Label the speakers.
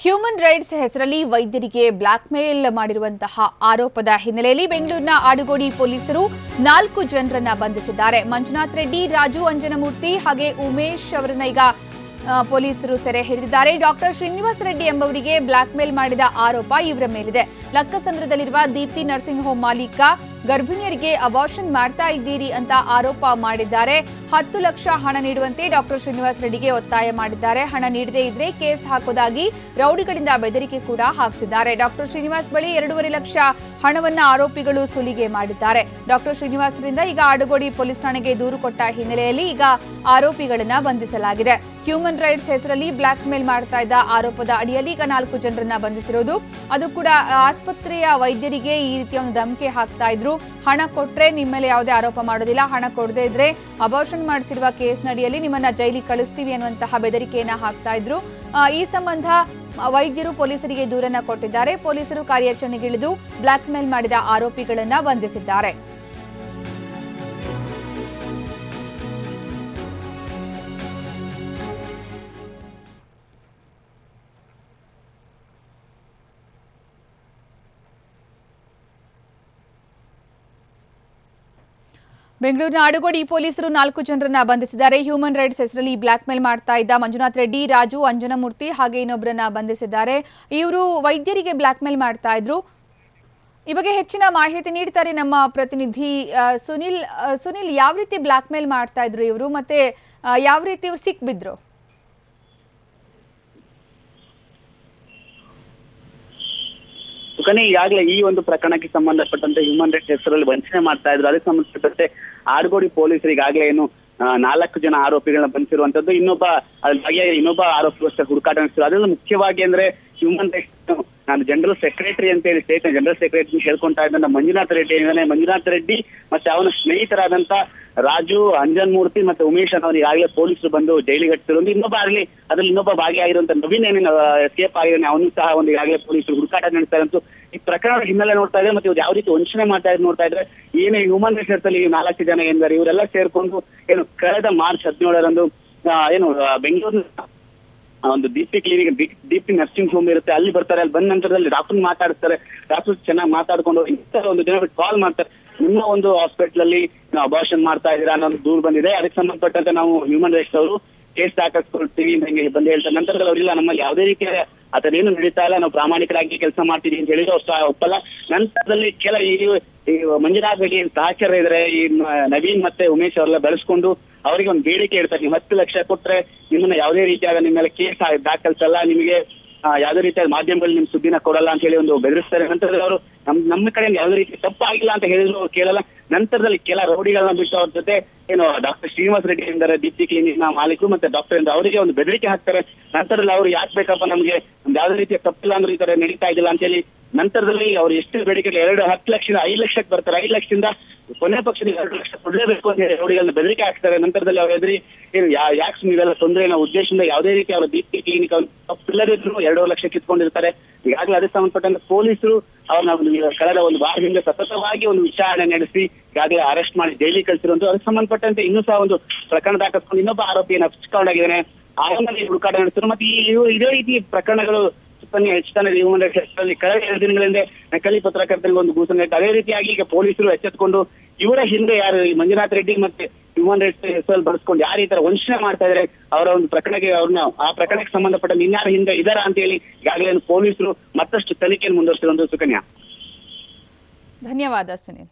Speaker 1: Human rights ಹೆಸರಲ್ಲಿ ವೈದ್ಯರಿಗೆ black mail ಮಾಡಿರುವಂತಹ ಆರೋಪದ ಹಿನ್ನೆಲೆಯಲ್ಲಿ ಬೆಂಗಳೂರಿನ ಆಡುಗೋಡಿ ಪೊಲೀಸರು ನಾಲ್ಕು ಜನರನ್ನ ಬಂಧಿಸಿದ್ದಾರೆ. ಮಂಜುನಾಥ್ ರೆಡ್ಡಿ, ರಾಜು ಅಂಜನಮೂರ್ತಿ ಹಾಗೆ ಉಮೇಶ್ ಅವರನ್ನ ಈಗ ಪೊಲೀಸರು ಸೆರೆ ಹಿಡಿದಿದ್ದಾರೆ. ಡಾಕ್ಟರ್ ಶ್ರೀನಿವಾಸ್ ರೆಡ್ಡಿ ಎಂಬವರಿಗೆ ಬ್ಲಾಕ್ ಮೇಲ್ ಮಾಡಿದ ಆರೋಪ ಇವರ ಮೇಲಿದೆ. ಲಕ್ಕಸಂದ್ರದಲ್ಲಿರುವ ದೀಪ್ತಿ ನರ್ಸಿಂಗ್ ಹೋಮ್ ಮಾಲೀಕ ಗರ್ಭಿಣಿಯರಿಗೆ ಅಬಾರ್ಷನ್ ಮಾಡ್ತಾ ಇದ್ದೀರಿ ಅಂತ ಆರೋಪ ಮಾಡಿದ್ದಾರೆ. ಹತ್ತು ಲಕ್ಷ ಹಣ ನೀಡುವಂತೆ ಡಾಕ್ಟರ್ ಶ್ರೀನಿವಾಸ್ ರೆಡ್ಡಿಗೆ ಒತ್ತಾಯ ಮಾಡಿದ್ದಾರೆ. ಹಣ ನೀಡದೇ ಇದ್ರೆ ಕೇಸ್ ಹಾಕೋದಾಗಿ ರೌಡಿಗಳಿಂದ ಬೆದರಿಕೆ ಕೂಡ ಹಾಕಿಸಿದ್ದಾರೆ. ಡಾಕ್ಟರ್ ಶ್ರೀನಿವಾಸ್ ಬಳಿ ಎರಡೂವರೆ ಲಕ್ಷ ಹಣವನ್ನ ಆರೋಪಿಗಳು ಸುಲಿಗೆ ಮಾಡಿದ್ದಾರೆ. ಡಾಕ್ಟರ್ ಶ್ರೀನಿವಾಸರಿಂದ ಈಗ ಆಡುಗೋಡಿ ಪೊಲೀಸ್ ಠಾಣೆಗೆ ದೂರು ಕೊಟ್ಟ ಹಿನ್ನೆಲೆಯಲ್ಲಿ ಈಗ ಆರೋಪಿಗಳನ್ನ ಬಂಧಿಸಲಾಗಿದೆ. ಹ್ಯೂಮನ್ ರೈಟ್ಸ್ ಹೆಸರಲ್ಲಿ ಬ್ಲಾಕ್ ಮೇಲ್ ಮಾಡ್ತಾ ಇದ್ದ ಆರೋಪದ ಅಡಿಯಲ್ಲಿ ಈಗ ನಾಲ್ಕು ಜನರನ್ನ ಬಂಧಿಸಿರೋದು. ಅದು ಕೂಡ ಆಸ್ಪತ್ರೆಯ ವೈದ್ಯರಿಗೆ ಈ ರೀತಿಯ ಒಂದು ಧಮಕಿ ಹಾಕ್ತಾ ಇದ್ರು. ಹಣ ಕೊಟ್ಟರೆ ನಿಮ್ಮ ಮೇಲೆ ಯಾವುದೇ ಆರೋಪ ಮಾಡೋದಿಲ್ಲ. ಹಣ ಕೊಡದೇ ಇದ್ರೆ ಅಬಾರ್ಷನ್ ಮಾಡಿಸಿರುವ ಕೇಸ್ ನಡಿಯಲ್ಲಿ ನಿಮ್ಮನ್ನ ಜೈಲಿಗೆ ಕಳಿಸ್ತೀವಿ ಅನ್ನುವಂತಹ ಬೆದರಿಕೆಯನ್ನ ಹಾಕ್ತಾ ಇದ್ರು. ಈ ಸಂಬಂಧ ವೈದ್ಯರು ಪೊಲೀಸರಿಗೆ ದೂರನ್ನ ಕೊಟ್ಟಿದ್ದಾರೆ. ಪೊಲೀಸರು ಕಾರ್ಯಾಚರಣೆಗಿಳಿದು ಬ್ಲಾಕ್ಮೇಲ್ ಮಾಡಿದ ಆರೋಪಿಗಳನ್ನ ಬಂಧಿಸಿದ್ದಾರೆ. ಬೆಂಗಳೂರಿನ ಆಡುಗೋಡಿ ಪೊಲೀಸರು ನಾಲ್ಕು ಜನರನ್ನ ಬಂಧಿಸಿದ್ದಾರೆ. ಹ್ಯೂಮನ್ ರೈಟ್ಸ್ ಹೆಸರಲ್ಲಿ ಬ್ಲಾಕ್ ಮೇಲ್ ಮಾಡ್ತಾ ಇದ್ದ ಮಂಜುನಾಥ್ ರೆಡ್ಡಿ, ರಾಜು, ಅಂಜನಮೂರ್ತಿ ಹಾಗೆ ಇನ್ನೊಬ್ಬರನ್ನ ಬಂಧಿಸಿದ್ದಾರೆ. ಇವರು ವೈದ್ಯರಿಗೆ ಬ್ಲಾಕ್ ಮೇಲ್ ಮಾಡ್ತಾ ಇದ್ರು. ಈ ಬಗ್ಗೆ ಹೆಚ್ಚಿನ ಮಾಹಿತಿ ನೀಡ್ತಾರೆ ನಮ್ಮ ಪ್ರತಿನಿಧಿ ಸುನಿಲ್ ಸುನಿಲ್, ಯಾವ ರೀತಿ ಬ್ಲಾಕ್ ಮೇಲ್ ಮಾಡ್ತಾ ಇದ್ರು ಇವರು ಮತ್ತೆ ಯಾವ ರೀತಿ ಇವ್ರು ಸಿಕ್ಬಿದ್ರು?
Speaker 2: ಸುಕನ್ಯಾ ಈಗಾಗಲೇ ಈ ಒಂದು ಪ್ರಕರಣಕ್ಕೆ ಸಂಬಂಧಪಟ್ಟಂತೆ ಹ್ಯೂಮನ್ ರೈಟ್ಸ್ ಹೆಸರಲ್ಲಿ ವಂಚನೆ ಮಾಡ್ತಾ ಇದ್ರು. ಅದಕ್ಕೆ ಸಂಬಂಧಪಟ್ಟಂತೆ ಆಡ್ಗೋಡಿ ಪೊಲೀಸರು ಈಗಾಗಲೇ ಏನು ನಾಲ್ಕು ಜನ ಆರೋಪಿಗಳನ್ನ ಬಂಧಿಸಿರುವಂತದ್ದು. ಇನ್ನೊಬ್ಬ ಅದ್ರ ಬಗ್ಗೆ ಇನ್ನೊಬ್ಬ ಆರೋಪಿಗೋಸ್ಕರ ಹುಡುಕಾಟ ನಡೆಸಿದ್ರು. ಅದರಲ್ಲಿ ಮುಖ್ಯವಾಗಿ ಅಂದ್ರೆ ಹ್ಯೂಮನ್ ರೈಟ್ಸ್ ನಾನು ಜನರಲ್ ಸೆಕ್ರೆಟರಿ ಅಂತ ಹೇಳಿ ಸ್ಟೇಟ್ ಜನರಲ್ ಸೆಕ್ರೆಟರಿ ಹೇಳ್ಕೊಂತಾ ಇದ್ದಂತ ಮಂಜುನಾಥ್ ರೆಡ್ಡಿ ಇದ್ದಾನೆ ಮಂಜುನಾಥ್ ರೆಡ್ಡಿ ಮತ್ತೆ ಅವನ ಸ್ನೇಹಿತರಾದಂತ ರಾಜು ಅಂಜನ್ ಮೂರ್ತಿ ಮತ್ತೆ ಉಮೇಶ್ ಅನ್ನೋರು ಈಗಾಗಲೇ ಪೊಲೀಸರು ಬಂದು ಜೈಲಿಗೆ ಹಚ್ಚಿರೋದು ಇನ್ನೊಬ್ಬ ಆಗಲಿ, ಅದ್ರಲ್ಲಿ ಇನ್ನೊಬ್ಬ ಭಾಗಿಯಾಗಿರುವಂತ ನವೀನ್ ಏನೇನು ಎಸ್ಕೇಪ್ ಆಗಿದ್ದಾನೆ. ಅವನು ಸಹ ಒಂದು ಈಗಾಗಲೇ ಪೊಲೀಸರು ಹುಡುಕಾಟ ನಡೆಸ್ತಾ ಈ ಪ್ರಕರಣದ ಹಿನ್ನೆಲೆ ನೋಡ್ತಾ ಇದ್ರೆ ಮತ್ತೆ ಇವ್ರು ಯಾವ ರೀತಿ ವಂಚನೆ ಮಾಡ್ತಾ ಇದ್ರು ನೋಡ್ತಾ ಇದ್ರೆ ಏನೇ ಹ್ಯೂಮನ್ ರೈಟ್ಸ್ ಅಲ್ಲಿ ನಾಲ್ಕು ಜನ ಏನಿದ್ದಾರೆ ಇವರೆಲ್ಲ ಸೇರ್ಕೊಂಡು ಏನು, ಕಳೆದ ಮಾರ್ಚ್ ಹದಿನೇಳರಂದು ಏನು ಬೆಂಗಳೂರಿನ ಒಂದು Deepti clinic Deepti nursing home ಇರುತ್ತೆ. ಅಲ್ಲಿ ಬರ್ತಾರೆ, ಅಲ್ಲಿ ಬಂದ ನಂತರದಲ್ಲಿ ಡಾಕ್ಟರ್ ಮಾತಾಡ್ತಾರೆ. ಡಾಕ್ಟರ್ ಚೆನ್ನಾಗಿ ಮಾತಾಡ್ಕೊಂಡು ಇಂಥ ಒಂದು ಜನ ಕಾಲ್ ಮಾಡ್ತಾರೆ. ನಿಮ್ಮ ಒಂದು ಹಾಸ್ಪಿಟಲ್ ಅಲ್ಲಿ ಅಬಾರ್ಷನ್ ಮಾಡ್ತಾ ಇದ್ದೀರಾ ಅನ್ನೋದು ದೂರ್ ಬಂದಿದೆ. ಅದಕ್ಕೆ ಸಂಬಂಧಪಟ್ಟಂತೆ ನಾವು ಹ್ಯೂಮನ್ ರೈಟ್ಸ್ ಅವರು ಕೇಸ್ ದಾಖಲಿಸ್ಕೊಳ್ತೀವಿ ಅಂತ ಬಂದು ಹೇಳ್ತಾರೆ. ನಂತರದಲ್ಲಿ ಅವರಿಲ್ಲ ನಮ್ಮಲ್ಲಿ ಯಾವುದೇ ರೀತಿಯ ಅದನ್ನೇನು ನಡೀತಾ ಇಲ್ಲ, ನಾವು ಪ್ರಾಮಾಣಿಕರಾಗಿ ಕೆಲಸ ಮಾಡ್ತೀವಿ ಅಂತ ಹೇಳಿದ್ರು ಸಹ ಒಪ್ಪಲ್ಲ. ನಂತರದಲ್ಲಿ ಕೆಲ ಈ ಮಂಜುನಾಥ್ ಬಗ್ಗೆ ಸಹಚರ ಇದ್ರೆ, ಈ ನವೀನ್ ಮತ್ತೆ ಉಮೇಶ್ ಅವರೆಲ್ಲ ಬೆಳೆಸ್ಕೊಂಡು ಅವರಿಗೆ ಒಂದು ಬೇಡಿಕೆ ಇಡ್ತಾರೆ. ನೀವು ಹತ್ತು ಲಕ್ಷ ಕೊಟ್ರೆ ನಿಮ್ಮನ್ನ ಯಾವುದೇ ರೀತಿಯಾದ ನಿಮ್ಮ ಮೇಲೆ ಕೇಸ್ ದಾಖಲಿಸಲ್ಲ, ನಿಮಗೆ ಯಾವುದೇ ರೀತಿಯಾದ ಮಾಧ್ಯಮಗಳು ನಿಮ್ ಸುದ್ದಿನ ಕೊಡಲ್ಲ ಅಂತ ಹೇಳಿ ಒಂದು ಬೆದರಿಸ್ತಾರೆ. ನಂತರದಲ್ಲಿ ಅವರು ನಮ್, ನಮ್ಮ ಕಡೆಯಿಂದ ಯಾವುದೇ ರೀತಿ ತಪ್ಪಾಗಿಲ್ಲ ಅಂತ ಹೇಳಿದ್ರು ಕೇಳಲ್ಲ. ನಂತರದಲ್ಲಿ ಕೆಲ ರೌಡಿಗಳನ್ನ ಬಿಟ್ಟು ಅವ್ರ ಜೊತೆ ಏನು ಡಾಕ್ಟರ್ ಶ್ರೀನಿವಾಸ ರೆಡ್ಡಿ ಎಂದರೆ ಕ್ಲಿನಿಕ್ನ ಮಾಲೀಕರು ಮತ್ತೆ ಡಾಕ್ಟರ್ ಎಂದು ಅವರಿಗೆ ಒಂದು ಬೆದರಿಕೆ ಹಾಕ್ತಾರೆ. ನಂತರದಲ್ಲಿ ಅವರು ಯಾಕೆ ಬೇಕಪ್ಪ ನಮ್ಗೆ? ಯಾವುದೇ ರೀತಿಯ ತಪ್ಪಿಲ್ಲ ಅಂದ್ರೆ ಈ ತರ ನಡೀತಾ ಇದಿಲ್ಲ ಅಂತ ಹೇಳಿ ನಂತರದಲ್ಲಿ ಅವ್ರು ಎಷ್ಟು ಬೇಡಿಕೆ ಎರಡು ಹತ್ತು ಲಕ್ಷದಿಂದ ಐದು ಲಕ್ಷಕ್ಕೆ ಬರ್ತಾರೆ ಐದು ಲಕ್ಷದಿಂದ ಕೊನೆ ಪಕ್ಷದಲ್ಲಿ ಎರಡು ಲಕ್ಷ ಕೊಡಲೇಬೇಕು ಅಂತ ಹೇಳಿ ರೌಡಿಗಳನ್ನ ಬೆದರಿಕೆ ಹಾಕ್ತಾರೆ ನಂತರದಲ್ಲಿ ಅವ್ರ ಎದುರಿ ಏನು ಯಾಕೆ ನೀವೆಲ್ಲ ತೊಂದರೆ ಉದ್ದೇಶದಿಂದ ಯಾವುದೇ ರೀತಿ ಅವರ ದೀಪ್ತಿ ಕ್ಲಿನಿಕ್ ತಪ್ಪಿಲ್ಲದಿದ್ರು ಎರಡೂವರೆ ಲಕ್ಷ ಕಿತ್ಕೊಂಡಿರ್ತಾರೆ ಈಗಾಗಲೇ ಅದಕ್ಕೆ ಸಂಬಂಧಪಟ್ಟಂತೆ ಪೊಲೀಸರು ಅವ್ರನ್ನ ಒಂದು ಕಳೆದ ಒಂದು ವಾರದಿಂದ ಸತತವಾಗಿ ಒಂದು ವಿಚಾರಣೆ ನಡೆಸಿ ಈಗಾಗಲೇ ಅರೆಸ್ಟ್ ಮಾಡಿ ಜೈಲಿಗೆ ಕಳಿಸಿರುವಂತ ಅದಕ್ಕೆ ಸಂಬಂಧಪಟ್ಟಂತೆ ಇನ್ನೂ ಸಹ ಒಂದು ಪ್ರಕರಣ ದಾಖಲಿಸಿಕೊಂಡು ಇನ್ನೊಬ್ಬ ಆರೋಪಿಯನ್ನು ಅಪ್ಪಿಸಿಕೊಂಡಿದ್ದಾನೆ ಆರಂಭದಲ್ಲಿ ಹುಡುಕಾಟ ನಡೆಸಿದ್ರು ಮತ್ತೆ ಈ ಇದೇ ರೀತಿ ಪ್ರಕರಣಗಳು ಸುಕನ್ಯಾ ಹೆಚ್ಚುತ್ತಾನೆ ಹ್ಯೂಮನ್ ರೈಟ್ಸ್ ಅಲ್ಲಿ ಕಳೆದ ಎರಡು ದಿನಗಳಿಂದ ನಕಲಿ ಪತ್ರಕರ್ತರಿಗೆ ಒಂದು ಗೂಸನೆ ಅದೇ ರೀತಿಯಾಗಿ ಈಗ ಪೊಲೀಸರು ಎಚ್ಚೆತ್ಕೊಂಡು ಇವರ ಹಿಂದೆ ಯಾರು ಈ ಮಂಜುನಾಥ್ ರೆಡ್ಡಿ ಮತ್ತೆ ಹ್ಯೂಮನ್ ರೈಟ್ಸ್ ಹೆಸರಲ್ಲಿ ಬಳಸ್ಕೊಂಡು ಯಾರು ಈ ತರ ವಂಚನೆ ಮಾಡ್ತಾ ಇದ್ರೆ ಅವರ ಒಂದು ಪ್ರಕರಣಕ್ಕೆ ಅವ್ರನ್ನ ಆ ಪ್ರಕರಣಕ್ಕೆ ಸಂಬಂಧಪಟ್ಟ ಇನ್ಯಾರ ಹಿಂದೆ ಇದಾರ ಅಂತ ಹೇಳಿ ಈಗಾಗಲೇ ಪೊಲೀಸರು ಮತ್ತಷ್ಟು ತನಿಖೆಯನ್ನು ಮುಂದುವರಿಸಿರುವಂತಹ ಸುಕನ್ಯಾ.
Speaker 1: ಧನ್ಯವಾದ ಸುನಿಲ್.